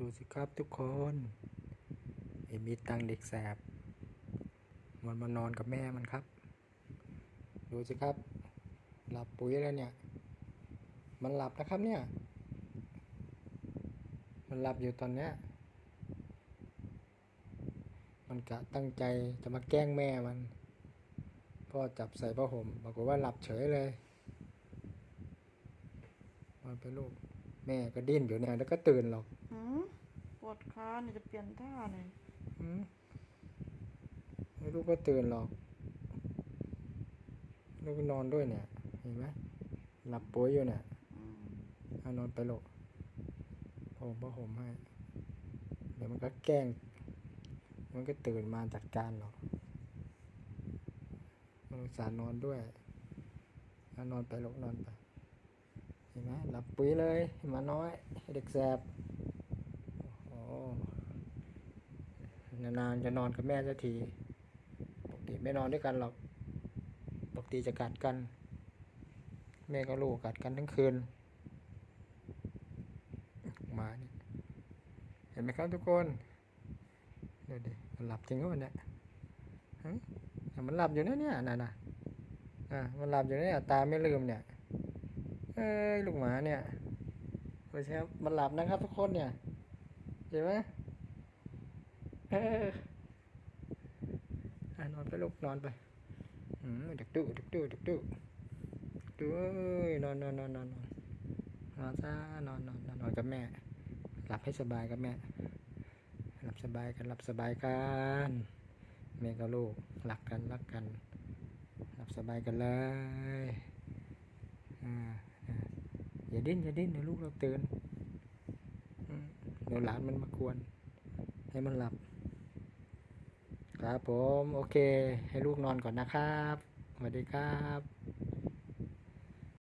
ดูสิครับทุกคนไอ้มีตังเด็กแสบ มันมานอนกับแม่มันครับ ดูสิครับ หลับปุ๋ยแล้วเนี่ย มันหลับนะครับเนี่ย มันหลับอยู่ตอนเนี้ย มันกะตั้งใจจะมาแกล้งแม่มัน พ่อจับใส่ผ้าห่มปรากฏว่าหลับเฉยเลยนอนไปลูกแม่ก็ดิ้นอยู่เนี่ยแล้วก็ตื่นหรอก วดขาเนี่ยจะเปลี่ยนท่าเนี่ยอืมไม่ลูกก็ตื่นหรอกลูกก็นอนด้วยเนี่ย เห็นไหมหลับปุ๋ยอยู่เนี่ยอืมเอานอนไปลูกผมผ้าห่มให้ เดี๋ยวมันก็แกล้ง มันก็ตื่นมาจัดการหรอกมันอุตส่าห์นอนด้วยเอานอนไปลูกนอนไป เห็นไหมหลับปุ๋ยเลยเห็นหมาน้อย เด็กแสบ โอ้โห นานๆจะนอนกับแม่สักทีปกติไม่นอนด้วยกันหรอกปกติจะกัดกัน แม่กับลูกกัดกันทั้งคืนมาเนี่ยเห็นไหมครับทุกคนดูดิมันหลับจริงก็มันเนี่ยฮะมันหลับอยู่นะเนี่ยน่ะนะอะมันหลับอยู่เนี่ยตาไม่ลืมเนี่ยเอ้ยลูกหมาเนี่ยไม่ใช่ครับมันหลับนะครับทุกคนเนี่ยเห็นไหม เออนอนไปลูกนอนไปอืมด็กดุด็กดุด็กดุดูเอ้ยนอนนอนนอนนอนนอนนอนซะนอนนอนนอนกับแม่ หลับให้สบายกับแม่ หลับสบายกันหลับสบายกันแม่กับลูกรักกันรักกัน หลับสบายกันเลยอ่าอย่าดิ้นอย่าดิ้นเดี๋ยวลูกเราตื่นเดี๋ยวหลานมันมากวน ให้มันหลับ ครับผม โอเค ให้ลูกนอนก่อนนะครับสวัสดีครับ